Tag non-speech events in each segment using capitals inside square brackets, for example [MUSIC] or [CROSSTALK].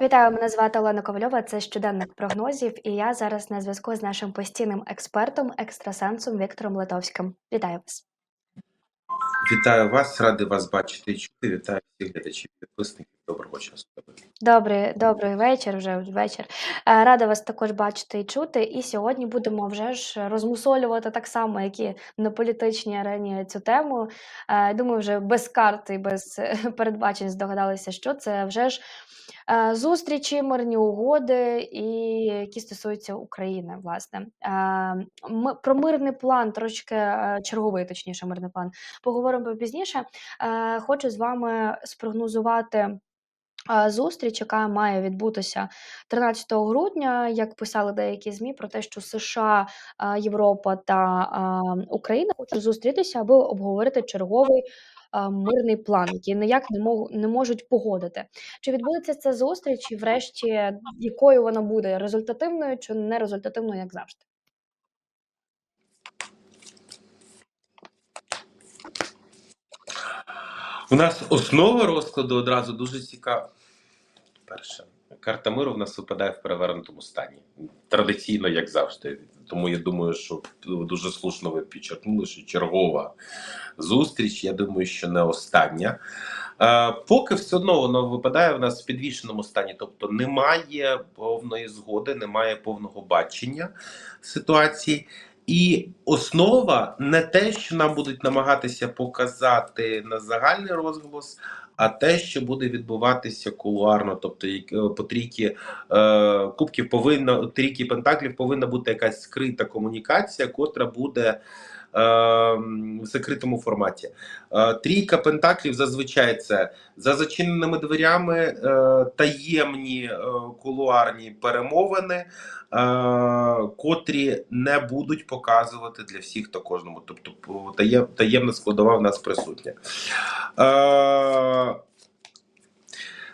Вітаю, мене звати Олена Ковальова. Це щоденник прогнозів, і я зараз на зв'язку з нашим постійним експертом, екстрасенсом Віктором Литовським. Вітаю вас. Вітаю вас, радий вас бачити і чути. Вітаю всіх глядачів, підписників. Доброго часу. Добрий, добрий вечір, вже вечір. Е, Рада вас також бачити і чути. І сьогодні будемо вже ж розмусолювати так само, як і на політичній арені цю тему. Е, Думаю, вже без карт і без [LAUGHS] передбачень здогадалися, що це вже ж е, зустрічі, мирні угоди, і які стосуються України, власне. Е, Ми про мирний план, трошки е, черговий, точніше, мирний план, поговоримо пізніше. Хочу з вами спрогнозувати. Зустріч, яка має відбутися 13 грудня, як писали деякі ЗМІ про те, що США, Європа та Україна хочуть зустрітися, аби обговорити черговий мирний план, який ніяк не мог, не можуть погодити. Чи відбудеться ця зустріч, і врешті якою вона буде результативною чи не результативною, як завжди? У нас основа розкладу одразу дуже цікава. Перше, карта миру в нас випадає в перевернутому стані. Традиційно, як завжди. Тому я думаю, що дуже слушно ви підчеркнули, що чергова зустріч, я думаю, що не остання. Е, поки все одно воно випадає в нас в підвішеному стані, тобто немає повної згоди, немає повного бачення ситуації. І основа не те, що нам будуть намагатися показати на загальний розголос, а те, що буде відбуватися кулуарно, тобто е, по трійки е, кубків повинна трійки пентаклів повинна бути якась скрита комунікація, котра буде в закритому форматі. Е, трійка пентаклів зазвичай це за зачиненими дверями е, таємні е, кулуарні перемовини, котрі не будуть показувати для всіх та кожному. Тобто таємна складова в нас присутня.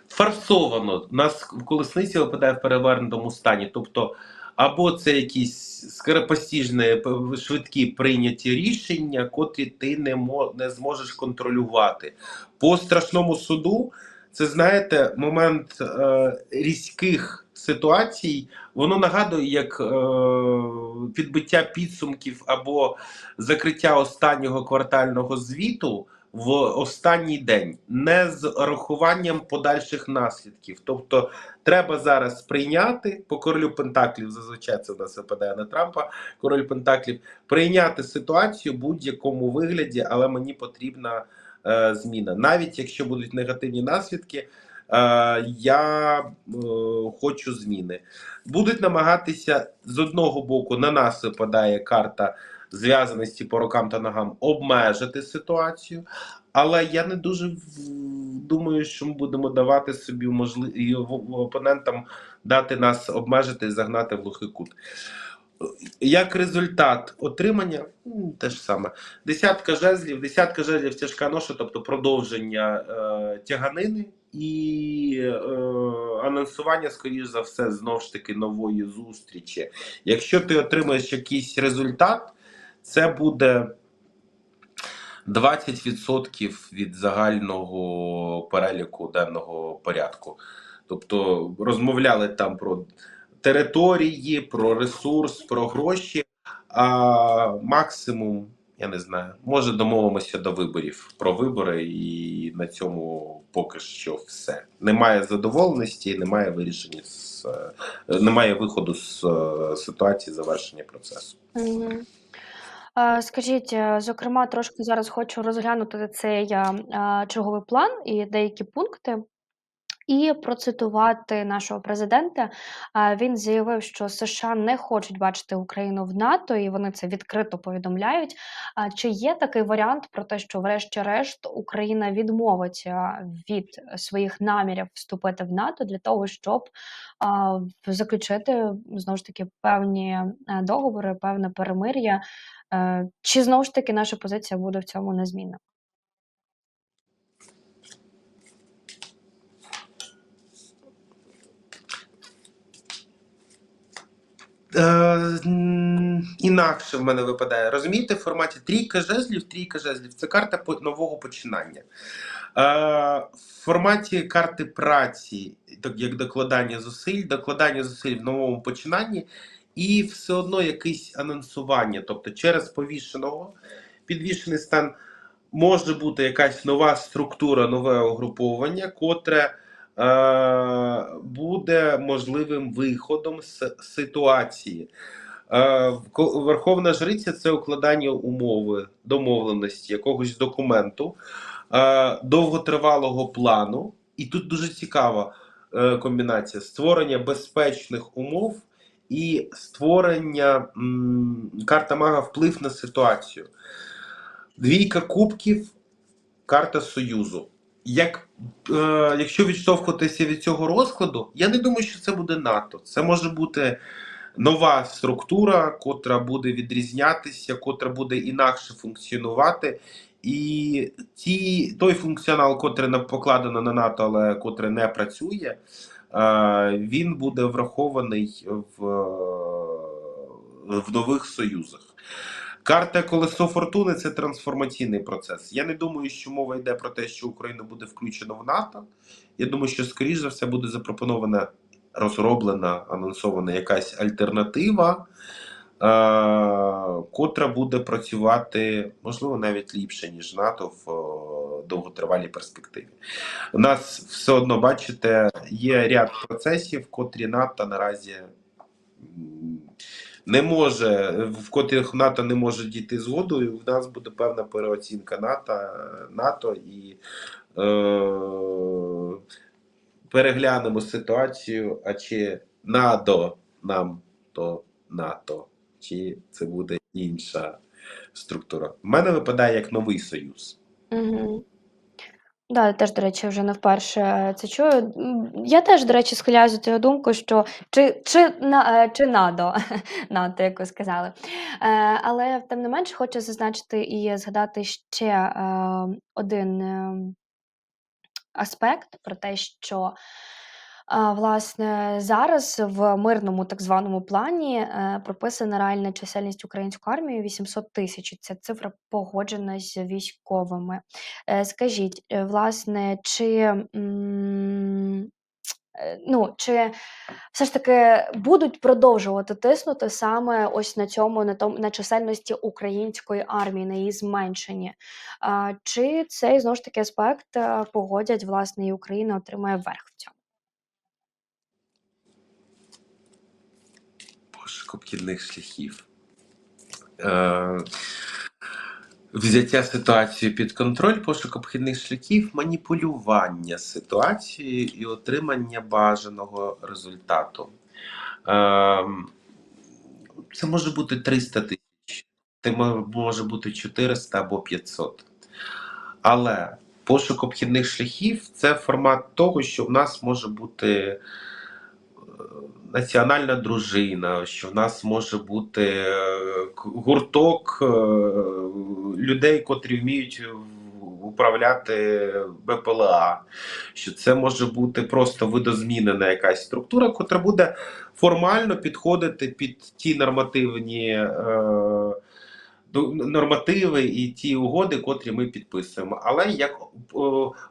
Фарсовано нас колесниця випадає в перевернутому стані. Тобто, або це якісь скоропостіжні, швидкі прийняті рішення, котрі ти не, мо, не зможеш контролювати. По страшному суду, це знаєте, момент е, різких ситуацій, воно нагадує як е, підбиття підсумків або закриття останнього квартального звіту в останній день, не з рахуванням подальших наслідків. Тобто, треба зараз прийняти по королю Пентаклів, зазвичай це в нас випадає на Трампа, король Пентаклів, прийняти ситуацію в будь-якому вигляді, але мені потрібна е, зміна. Навіть якщо будуть негативні наслідки, е, я е, хочу зміни. Будуть намагатися з одного боку на нас випадає карта зв'язаності по рукам та ногам обмежити ситуацію. Але я не дуже думаю, що ми будемо давати собі можливість опонентам дати нас обмежити і загнати в глухий кут. Як результат отримання, те ж саме. Десятка жезлів, десятка жезлів тяжка ноша, тобто продовження е, тяганини і е, анонсування, скоріш за все, знов ж таки нової зустрічі. Якщо ти отримаєш якийсь результат, це буде 20% від загального переліку денного порядку. Тобто розмовляли там про території, про ресурс, про гроші, а максимум, я не знаю, може домовимося до виборів про вибори, і на цьому поки що все. Немає задоволеності, немає вирішення з немає виходу з е, ситуації завершення процесу. Е, Скажіть, е, зокрема, трошки зараз хочу розглянути цей е, черговий план і деякі пункти. І процитувати нашого президента. Він заявив, що США не хочуть бачити Україну в НАТО, і вони це відкрито повідомляють. А Чи є такий варіант про те, що, врешті-решт, Україна відмовиться від своїх намірів вступити в НАТО для того, щоб заключити знову ж таки певні е, договори, певне перемир'я? Е, Чи знову ж таки наша позиція буде в цьому незмінна? Інакше в мене випадає. Розумієте, в форматі трійка жезлів, трійка жезлів це карта нового починання. в форматі карти праці, так як докладання зусиль, докладання зусиль в новому починанні, і все одно якесь анонсування. Тобто, через повішеного підвішений стан може бути якась нова структура, нове угруповання, котре е, буде можливим виходом з ситуації. Е, Верховна Жриця це укладання умови, домовленості, якогось документу, е, довготривалого плану. І тут дуже цікава е, комбінація: створення безпечних умов і створення карта мага вплив на ситуацію. Двійка кубків, карта Союзу. Як, е, якщо відштовхуватися від цього розкладу, я не думаю, що це буде НАТО. Це може бути нова структура, котра буде відрізнятися, котра буде інакше функціонувати. І ті, той функціонал, котрий покладено на НАТО, але котрий не працює, е, він буде врахований в, в нових союзах. Карта колесо фортуни це трансформаційний процес. Я не думаю, що мова йде про те, що Україна буде включена в НАТО. Я думаю, що скоріш за все буде запропонована, розроблена, анонсована якась альтернатива, е- котра буде працювати, можливо, навіть ліпше, ніж НАТО в е, довготривалій перспективі. У нас все одно, бачите, є ряд процесів, котрі НАТО наразі. Не може, в котрих НАТО не може дійти згоду, і в нас буде певна переоцінка НАТО, НАТО і е, переглянемо ситуацію, а чи надо нам то НАТО, чи це буде інша структура. В мене випадає як новий союз. Угу. Да, теж, до речі, вже не вперше це чую. Я теж, до речі, схиляю до цієї думку, що чи, чи, на, е, чи надо, [LAUGHS] надо, як ви сказали. Е, але тим не менше хочу зазначити і згадати ще е, один е, аспект про те, що власне зараз в мирному так званому плані е, прописана реальна чисельність української армії 800 тисяч. Ця цифра погоджена з військовими. Е, Скажіть, е, власне, чи, ну, чи все ж таки будуть продовжувати тиснути саме ось на цьому, на тому на чисельності української армії, на її зменшенні? Чи цей знову ж таки аспект погодять, власне, і Україна отримає верх в цьому? Обхідних шляхів. Е, взяття ситуації під контроль, пошук обхідних шляхів, маніпулювання ситуацією і отримання бажаного результату. Е, це може бути 300 тисяч, це може бути 400 або 500. Але пошук обхідних шляхів це формат того, що в нас може бути е, національна дружина, що в нас може бути е, гурток е, людей, котрі вміють управляти БПЛА, що це може бути просто видозмінена якась структура, котра буде формально підходити під ті нормативні. Е, нормативи і ті угоди, котрі ми підписуємо, але як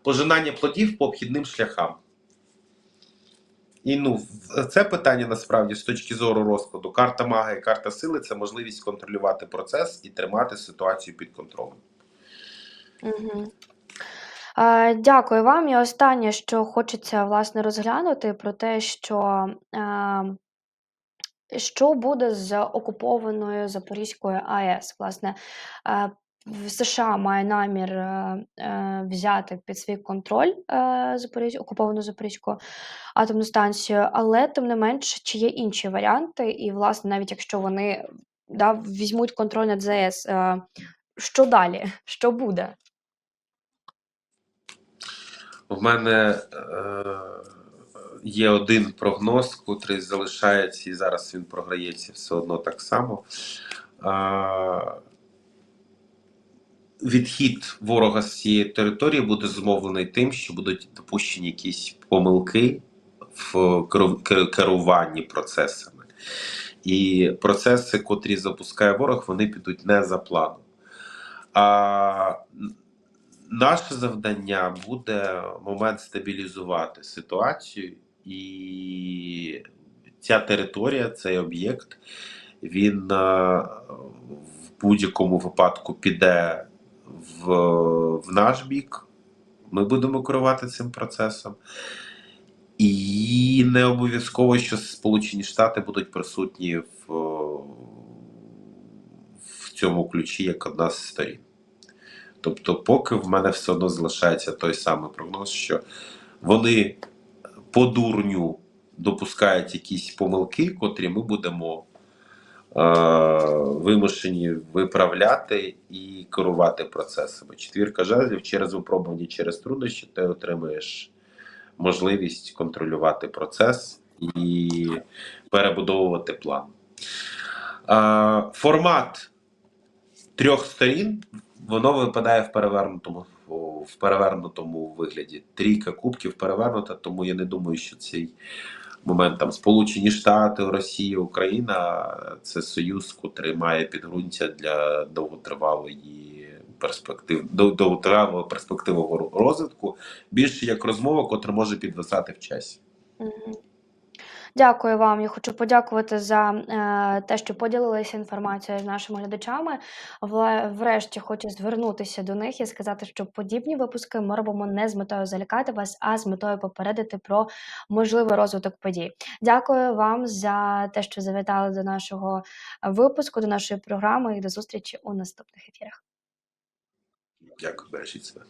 пожинання плодів по обхідним шляхам. І ну, це питання насправді з точки зору розкладу. Карта мага і карта сили це можливість контролювати процес і тримати ситуацію під контролем. Угу. Е, Дякую вам. І останнє, що хочеться власне розглянути, про те, що е, що буде з окупованою Запорізькою АЕС. Власне, е, США має намір е, е, взяти під свій контроль е, окуповану Запорізьку атомну станцію, але тим не менш, чи є інші варіанти, і, власне, навіть якщо вони да, візьмуть контроль над ЗАЕС, е, що далі? Що буде? В мене е, є один прогноз, котрий залишається, і зараз він програється все одно так само. Е, відхід ворога з цієї території буде зумовлений тим, що будуть допущені якісь помилки в керуванні процесами. І процеси, котрі запускає ворог, вони підуть не за планом. А наше завдання буде момент стабілізувати ситуацію, і ця територія, цей об'єкт, він е, в будь-якому випадку піде в, в наш бік. Ми будемо керувати цим процесом. І не обов'язково, що Сполучені Штати будуть присутні в, в цьому ключі як одна з сторін. Тобто, поки в мене все одно залишається той самий прогноз, що вони по дурню допускають якісь помилки, котрі ми будемо вимушені виправляти і керувати процесами. Четвірка жезлів через випробування, через труднощі ти отримуєш можливість контролювати процес і перебудовувати план. Е, формат трьох сторін воно випадає в перевернутому в перевернутому вигляді. Трійка кубків перевернута, тому я не думаю, що цей момент там Сполучені Штати, Росія, Україна це союз, котрий має підґрунтя для довготривалої перспектив, довготривалого перспективного розвитку, більше як розмова, котра може підвисати в часі. Дякую вам. Я хочу подякувати за е, те, що поділилися інформацією з нашими глядачами. Врешті хочу звернутися до них і сказати, що подібні випуски ми робимо не з метою залякати вас, а з метою попередити про можливий розвиток подій. Дякую вам за те, що завітали до нашого випуску, до нашої програми і до зустрічі у наступних ефірах. Дякую, бережіть себе.